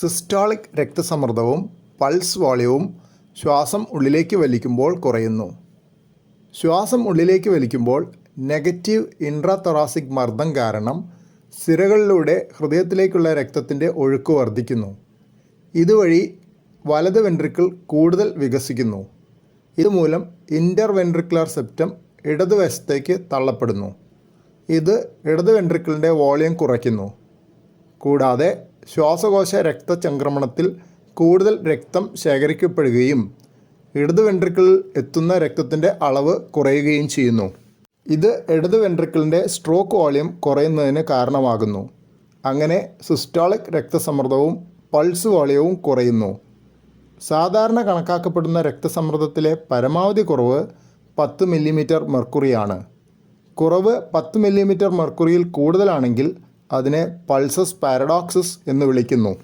Systolic രക്തസമ്മർദ്ദവും pulse വോളിയവും ശ്വാസം ഉള്ളിലേക്ക് വലിക്കുമ്പോൾ കുറയുന്നു. ശ്വാസം ഉള്ളിലേക്ക് വലിക്കുമ്പോൾ നെഗറ്റീവ് ഇൻട്രാതൊറാസിക് മർദ്ദം കാരണം സിരകളിലൂടെ ഹൃദയത്തിലേക്കുള്ള രക്തത്തിന്റെ ഒഴുക്ക് വർദ്ധിക്കുന്നു. ഇതുവഴി വലത് വെൻട്രിക്കിൾ കൂടുതൽ വികസിക്കുന്നു. ഇതുമൂലം ഇന്റർ വെൻട്രിക്കുലർ സെപ്റ്റം ഇടതുവശത്തേക്ക് തള്ളപ്പെടുന്നു. ഇത് ഇടത് വെൻട്രിക്കിളിന്റെ വോളിയം കുറയ്ക്കുന്നു. കൂടാതെ ശ്വാസകോശ രക്തചംക്രമണത്തിൽ കൂടുതൽ രക്തം ശേഖരിക്കപ്പെടുകയും ഇടത് വെൻട്രിക്കിളിൽ എത്തുന്ന രക്തത്തിന്റെ അളവ് കുറയുകയും ചെയ്യുന്നു. ഇത് ഇടത് വെൻട്രിക്കിളിന്റെ സ്ട്രോക്ക് വോളിയം കുറയുന്നതിന് കാരണമാകുന്നു. അങ്ങനെ സിസ്റ്റോളിക് രക്തസമ്മർദ്ദവും പൾസ് വോളിയവും കുറയുന്നു. സാധാരണ കണക്കാക്കപ്പെടുന്ന രക്തസമ്മർദ്ദത്തിലെ പരമാവധി കുറവ് പത്ത് മില്ലിമീറ്റർ മെർക്കുറിയാണ് കുറവ് പത്ത് മില്ലിമീറ്റർ മെർക്കുറിയിൽ കൂടുതലാണെങ്കിൽ അതിനെ പൾസസ് പാരഡോക്സസ് എന്ന് വിളിക്കുന്നു.